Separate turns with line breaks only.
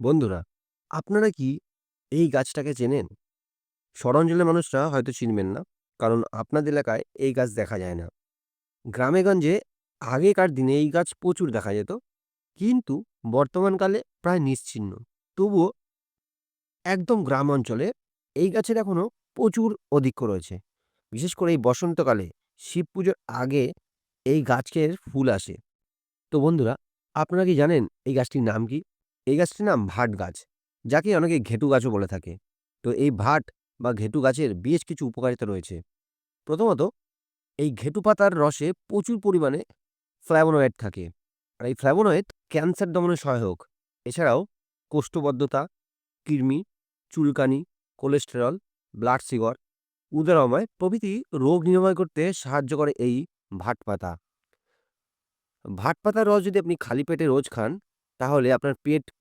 বন্ধুরা, আপনারা কি এই গাছটাকে চেনেন? শহরাঞ্চলের মানুষরা হয়তো চিনবেন না। কারণ আপনাদের এলাকায় এই গাছ দেখা যায় না। গ্রামে-গঞ্জে আগেকার দিনে এই গাছ প্রচুর দেখা যেত। কিন্তু বর্তমানকালে প্রায় নিশ্চিহ্ন। তবুও একদম গ্রাম অঞ্চলে এই গাছের এখনও প্রচুর অধিক্য রয়েছে। বিশেষ করে এই বসন্তকালে শিব পুজোর আগে এই গাছের ফুল আসে। তো বন্ধুরা, আপনারা কি জানেন এই গাছটির নাম কি? এই গাছটির নাম ভাট গাছ। যাকে অনেকে ঘেটু গাছও বলে থাকে। তো এই ভাট বা ঘেটু গাছের বেশ কিছু উপকারিতা রয়েছে। প্রথমত এই ঘেটু পাতার রসে প্রচুর পরিমাণে ফ্ল্যাভোনয়েড থাকে। আর এই ফ্ল্যাভোনয়েড ক্যান্সার দমনে সহায়ক। এছাড়াও কোষ্ঠবদ্ধতা, কৃমি, চুলকানি, কোলেস্টেরল, ব্লাড সুগার, উদরাময় প্রভৃতি রোগ নিরাময় করতে সাহায্য করে এই ভাট পাতা। ভাট পাতার রস যদি আপনি খালি পেটে রোজ খান তাহলে আপনার পেট